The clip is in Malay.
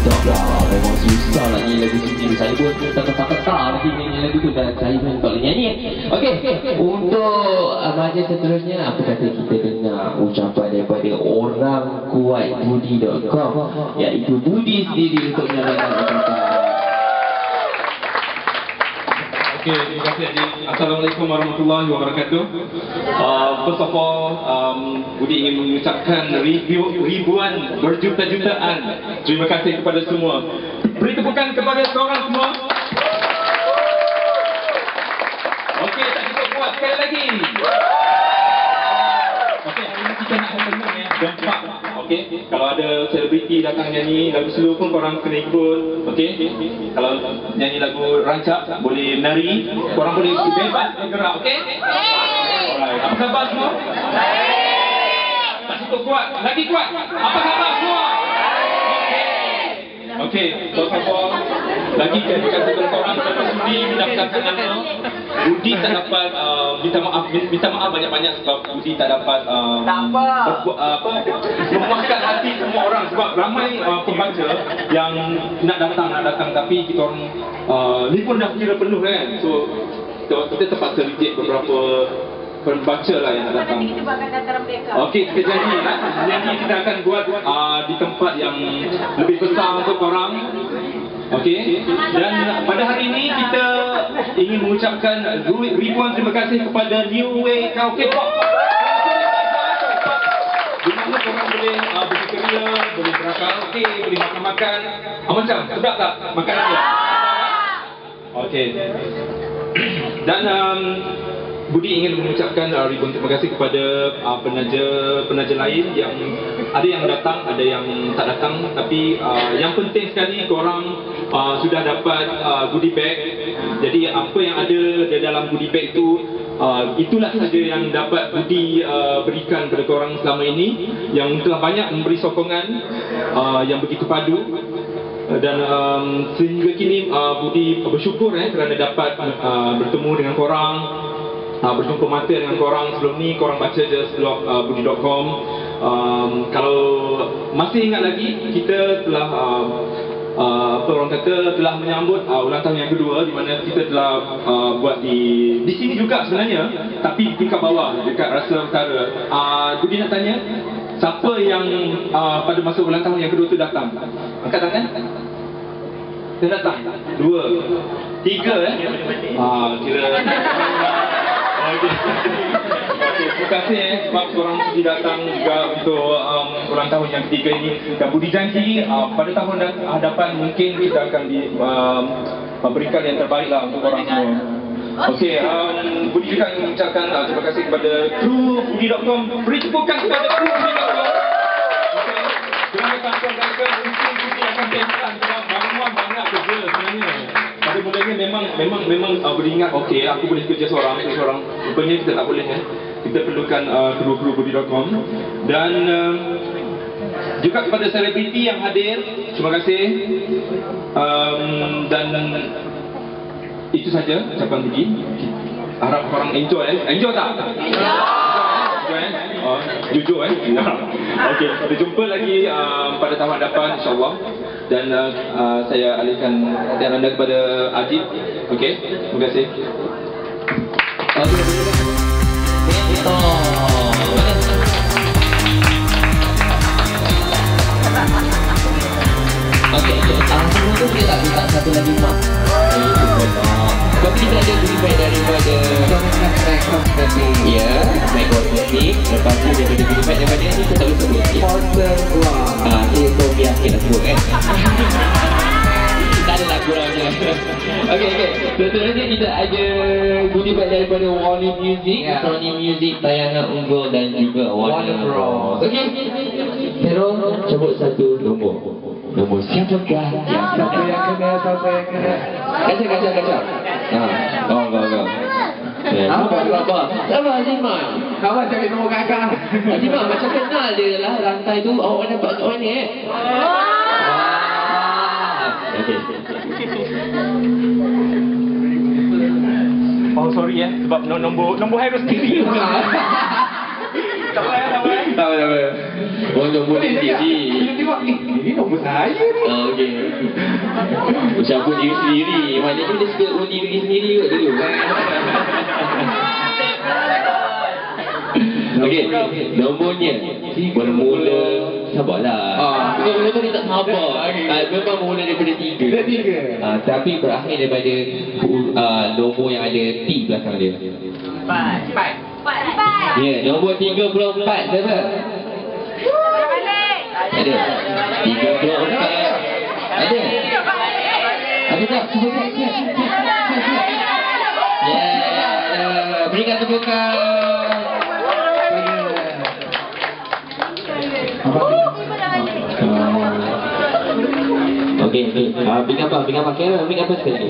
sedap lah Memang susah nak nyanyi sini Saya pun tak ketak-ketak Nanti nyanyi lagu tu Dan saya pun tak boleh nyanyi Okey Untuk uh, majlis seterusnya Apa kata kita dengar Ucapan daripada orang kuat budi.com Iaitu budi sendiri Untuk menyampaikan Okay, terima kasih Haji. Assalamualaikum warahmatullahi wabarakatuh. Uh, first of all, um, Budi ingin mengucapkan ribu, ribuan berjuta-jutaan terima kasih kepada semua. Beri tepukan kepada seorang semua. Okey, tak cukup kuat sekali lagi. Okey, hari ini kita nak senang ya. Gempak. Okey, kalau ada selebriti datang nyanyi lagu slow pun korang kena ikut. Okey, kalau nyanyi lagu rancak boleh menari, korang boleh bebas bergerak. Okey? Alright, apa khabar semua? Tak cukup kuat, lagi kuat. Apa khabar semua? Okey, so for lagi kasih kepada korang sudi mendaftarkan nama. Budi tak dapat uh, minta maaf minta maaf banyak-banyak sebab Budi tak dapat uh, Tak apa. berbu- uh, apa memuaskan hati semua orang sebab ramai uh, pembaca yang nak datang nak datang tapi kita orang uh, ni pun dah kira penuh kan. So kita, kita terpaksa reject beberapa pembaca lah yang datang. Nanti kita buatkan dataran mereka. Okey, kita janji lah. Janji kita akan buat uh, di tempat yang lebih besar untuk korang. Okey. Dan pada hari ini kita ingin mengucapkan ribuan terima kasih kepada New Way Karaoke Pop. Di mana korang boleh uh, bersekeria, boleh berkaraoke, boleh makan-makan. Ah, macam, sedap tak makanan dia? Okey. Dan um, Budi ingin mengucapkan uh, ribuan terima kasih kepada uh, penaja penaja lain yang ada yang datang, ada yang tak datang. Tapi uh, yang penting sekali korang uh, sudah dapat uh, goodie bag. Jadi apa yang ada di dalam goodie bag itu uh, itulah saja yang dapat Budi uh, berikan kepada korang selama ini. Yang telah banyak memberi sokongan uh, yang begitu padu. Dan um, sehingga kini uh, Budi bersyukur eh kerana dapat uh, bertemu dengan korang uh, berjumpa mata dengan korang sebelum ni korang baca je blog uh, budi.com um, kalau masih ingat lagi kita telah uh, uh, apa orang kata telah menyambut uh, ulang tahun yang kedua di mana kita telah uh, buat di di sini juga sebenarnya tapi di tingkat bawah dekat rasa utara. Uh, Budi nak tanya siapa yang uh, pada masa ulang tahun yang kedua tu datang? Angkat tangan. Dia datang. Dua. Tiga eh? Ah kira terima kasih eh sebab korang sudi datang juga untuk um, ulang tahun yang ketiga ini. Dan Budi janji uh, pada tahun hadapan mungkin kita akan di, um, berikan yang terbaik lah untuk korang semua. Okey, um, Budi juga ingin mengucapkan uh, terima kasih kepada kru Budi.com Beri tepukan kepada kru Budi.com Okey, kerana tanpa mereka mungkin Budi akan pensan sebab bangunan banyak kerja sebenarnya pada mulanya memang memang memang uh, beringat okey aku boleh kerja seorang kerja seorang. Rupanya kita tak boleh eh. Kita perlukan uh, kru-kru budi.com dan uh, juga kepada selebriti yang hadir terima kasih. Um, dan itu saja ucapan Budi. Harap korang enjoy eh. Enjoy tak? Enjoy eh? Oh, jujur eh. Okey, kita jumpa lagi uh, pada tahun hadapan insyaAllah Dan uh, uh, saya alihkan perhatian anda kepada Ajib Okey, terima kasih Okey. Okey, ah semua tu kita tak minta satu lagi mak. Tapi kita ada goodie bag daripada Ya, My Cosmetic Lepas tu dia goodie bag daripada ni Seterusnya kita ada goodie bag daripada Warner Music. Ya. Sony Music, tayangan unggul dan juga Warner, Warner Bros. Okey. Pero, sebut satu nombor. Nombor siapakah Siapa yang kena, siapa yang kena Kacau, kacau, kacau. Ha, kau, kau, kau Ya, Apa? sabar, sabar. Sabar, Azimah Kawan cari nombor kakak Azimah, macam kenal dia lah Rantai tu awak dapat kat mana eh Okey sorry ya sebab no, nombor nombor saya harus tinggi. Tak payah tak payah tak payah. tak payah oh, nombor sendiri. bila tengok eh, ini nombor saya ni. Oh, ok macam aku diri sendiri. Maknanya dia suka aku diri sendiri kot dulu. Okey, okay. nombornya bermula sabarlah. Ah. Bukan mula tu dia tak sabar. Okey. Ah, memang mula daripada tiga. Dia tiga. Ah, tapi berakhir daripada uh, nombor yang ada T belakang dia. Empat. Empat. Empat. Ya, nombor 34 siapa? Ada. 34. Ada. Ada tak? Cuba cek, cek, cek, cek, cek. Ya, ya. berikan tepukan. Ah, berikan apa? Berikan apa? Kira, berikan apa sekali?